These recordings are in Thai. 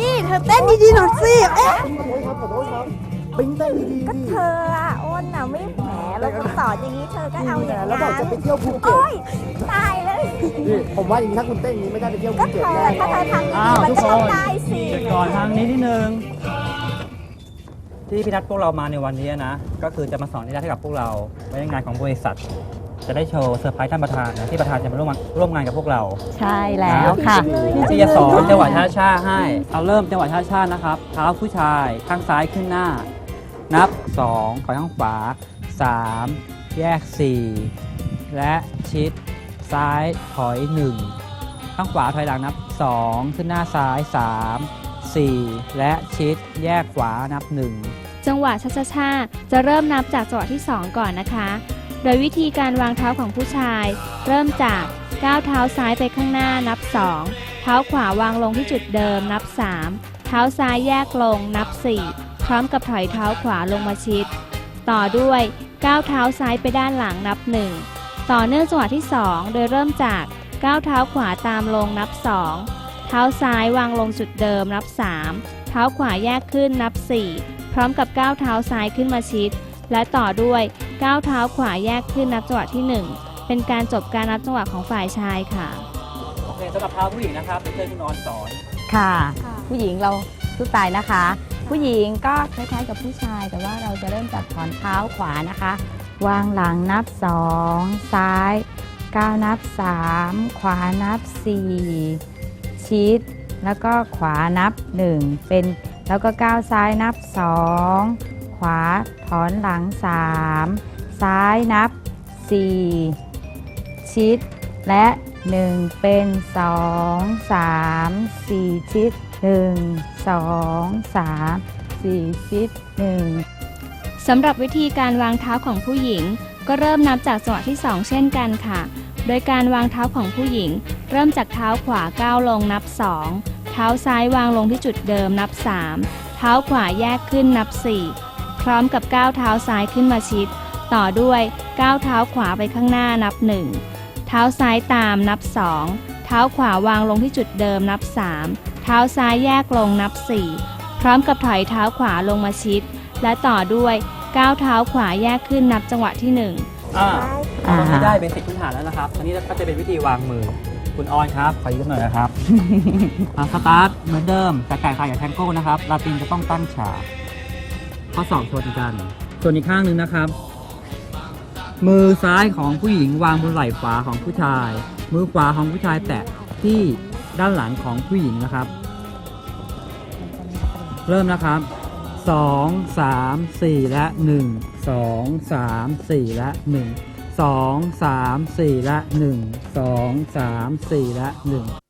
นี่ เธอเต้นดีๆหน่อยสิ เอ๊ะขอโทษครับขอโทษครับปิ้งเต้นดีๆก็ดิเธออะอ้นน่ะไม่แหมเราก็สอนอย่างนี้เธอก็เอาอย่างแล้วบอกนั้นจะไปเที่ยวภูเก็ตโอ๊ยตายเลย นี่ผมว่าอย่างนี้ถ้าคุณเต้นอย่างนี้ไม่ได้ไปเที่ยวก็ภูเธเก็ตอแน่นถ้าอนเธอทำดีอ้าวๆมันทุกก็คต้อนงได้สิเดี๋ยวก่อนทางนี้นิดนึง ที่พี่นัดพวกเรามาในวันนี้นะ ก็คือจะมาสอนนิทานให้กับพวกเราไว้ในงานของบริษัท จะได้โชว์เซอร์ไพรส์ท่านประธานนะที่ประธานจะมาร่วมงานร่วมงานกับพวกเราใช่แล้วค่ะพี่จะสอนจังหวะช้าๆให้ เอาเริ่มจังหวะช้าๆนะครับ เท้าผู้ชายข้างซ้ายขึ้นหน้า นับ2ไปข้างขวา 3 แยก 4 และชิด ซ้ายถอย 1 ข้างขวาถอยหลังนับ 2 ขึ้นหน้าซ้าย 3 4 และชิดแยกขวานับ 1 จังหวะช้าๆจะเริ่มนับจากจังหวะที่ 2 ก่อนนะคะ โดยวิธีการวางเท้าของผู้ชาย เริ่มจากก้าวเท้าซ้ายไปข้างหน้านับ 2 เท้าขวาวางลงที่จุดเดิมนับ 3 เท้าซ้ายแยกลงนับ 4 พร้อมกับถอยเท้าขวาลงมาชิด ต่อด้วยก้าวเท้าซ้ายไปด้านหลังนับ 1 ต่อเนื่องจังหวะที่ 2 โดยเริ่มจากก้าวเท้าขวาตามลงนับ 2 เท้าซ้ายวางลงจุดเดิมนับ 3 เท้าขวาแยกขึ้นนับ 4 พร้อมกับก้าวเท้าซ้ายขึ้นมาชิด และต่อด้วย ก้าวเท้าขวาแยกขึ้นนับจังหวะที่ 1 เป็นการจบการนับจังหวะของฝ่ายชายค่ะ โอเคสำหรับเท้าผู้หญิงนะครับเป็นเชิญคุณออนสอน ค่ะ ผู้หญิงเราสู้ตายนะคะ ผู้หญิงก็คล้ายๆกับผู้ชาย แต่ว่าเราจะเริ่มจากถอนเท้าขวานะคะ วางหลังนับ 2 ซ้ายก้าวนับ 3 ขวานับ 4 ชิด แล้วก็ขวานับ 1 เป็น แล้วก็ก้าวซ้ายนับ 2 ขวาถอนหลัง 3 ซ้ายนับ 4 ชิด และ 1 เป็น 2 3 4 ชิด 1 2 3 4 ชิด 1 สำหรับวิธีการวางเท้าของผู้หญิง ก็เริ่มนับจากจังหวะที่ 2 เช่นกันค่ะ โดยการวางเท้าของผู้หญิง เริ่มจากเท้าขวาก้าวลงนับ 2 เท้าซ้ายวางลงที่จุดเดิมนับ 3 เท้าขวาแยกขึ้นนับ 4 ร้อมกับก้าวเท้าซ้ายขึ้นมาชิด ต่อด้วยก้าวเท้าขวาไปข้างหน้านับ 1 เท้าซ้ายตามนับ 2 เท้าขวาวางลงที่จุดเดิมนับ 3 เท้าซ้ายแยกลงนับ 4 พร้อมกับถอยเท้าขวาลงมาชิด และต่อด้วยก้าวเท้าขวาแยกขึ้นนับจังหวะที่ 1อ่าอ่าตอนนี้ได้เบสิกพื้นฐานแล้วนะครับอันนี้ก็จะเป็นวิธีวางมือ คุณออนครับ ขอยืมหน่อยนะครับอ่าสตาร์ทเหมือนเดิม แต่ไก่ไข่กับแทงโก้นะครับ ลาตินจะต้องตั้งฉาก ข้อศอกชนกัน ส่วนอีกข้างหนึ่งนะครับ มือซ้ายของผู้หญิงวางบนไหล่ขวาของผู้ชาย มือขวาของผู้ชายแตะที่ด้านหลังของผู้หญิงนะครับ เริ่มนะครับ 2 3 4 และ 1 2 3 4 และ 1 2 3 4 และ 1 2 3 4 และ 1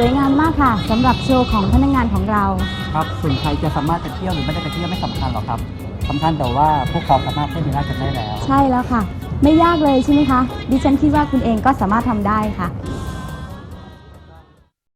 สวยงามมากค่ะสำหรับโชว์ของพนักงานของเรา ครับส่วนใครจะสามารถไปเที่ยวหรือไม่ได้ไปเที่ยวไม่สำคัญหรอกครับสำคัญแต่ว่าพวกเขาสามารถเล่นดีน่ากันได้แล้ว ใช่แล้วค่ะ ไม่ยากเลยใช่ไหมคะ ดิฉันคิดว่าคุณเองก็สามารถทำได้ค่ะ